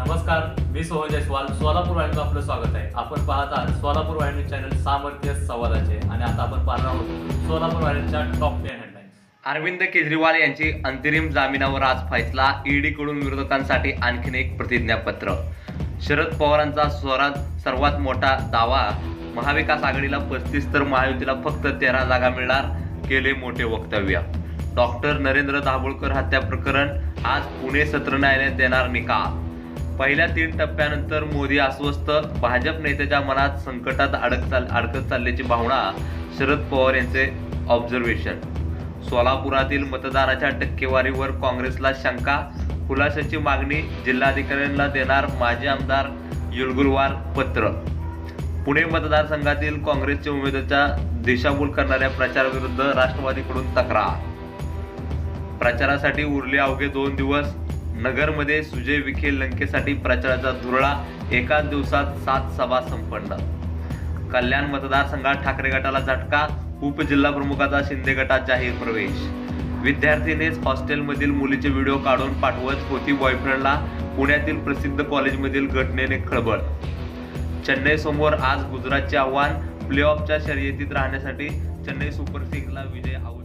नमस्कार मी सोहन जयस्वाल. सोलापूर वाहिनीचं आपलं स्वागत आहे. आपण पाहत आहात सोलापूर वाहिनी चॅनल सामर्थ्य संवादाचे आणि आता आपण पाहणार आहोत सोलापूर वाहिनीच्या टॉप टेन अरविंद केजरीवाल यांची अंतरिम जामिनावर आज फैसला. ईडीकडून विरोधकांसाठी आणखीन एक प्रतिज्ञापत्र. शरद पवारांचा स्वराज सर्वात मोठा दावा. महाविकास आघाडीला पस्तीस तर महायुतीला फक्त तेरा जागा मिळणार केले मोठे वक्तव्य. डॉक्टर नरेंद्र दाभोळकर हत्या प्रकरण आज पुणे सत्र न्यायालयात देणार निकाल. पहिल्या तीन टप्प्यानंतर मोदी अस्वस्थ. भाजप नेत्याच्या मनात संकटात अडक चाल अडकत चालल्याची भावना शरद पवार यांचे ऑब्झर्वेशन सोलापुरातील मतदाराच्या टक्केवारीवर काँग्रेसला शंका. खुलाशाची मागणी जिल्हाधिकाऱ्यांना देणार माजी आमदार युलगुलवार पत्र. पुणे मतदारसंघातील काँग्रेसच्या उमेदवाराच्या दिशाभूल करणाऱ्या प्रचाराविरुद्ध राष्ट्रवादीकडून तक्रार. प्रचारासाठी उरले अवघे दोन दिवस नगरमध्ये सुजय विखे लंकेसाठी प्रचाराचा धुरळा एकाच दिवसात सात सभा संपन्न. कल्याण मतदारसंघात ठाकरे गटाला झटका उपजिल्हा प्रमुखाचा शिंदे गटात जाहीर प्रवेश. विद्यार्थिनीच हॉस्टेलमधील मुलीचे व्हिडिओ काढून पाठवत होती बॉयफ्रेंडला पुण्यातील प्रसिद्ध कॉलेजमधील घटनेने खळबळ. चेन्नई समोर आज गुजरातचे आव्हान प्ले ऑफच्या शर्यतीत राहण्यासाठी चेन्नई सुपर किंगला विजय आव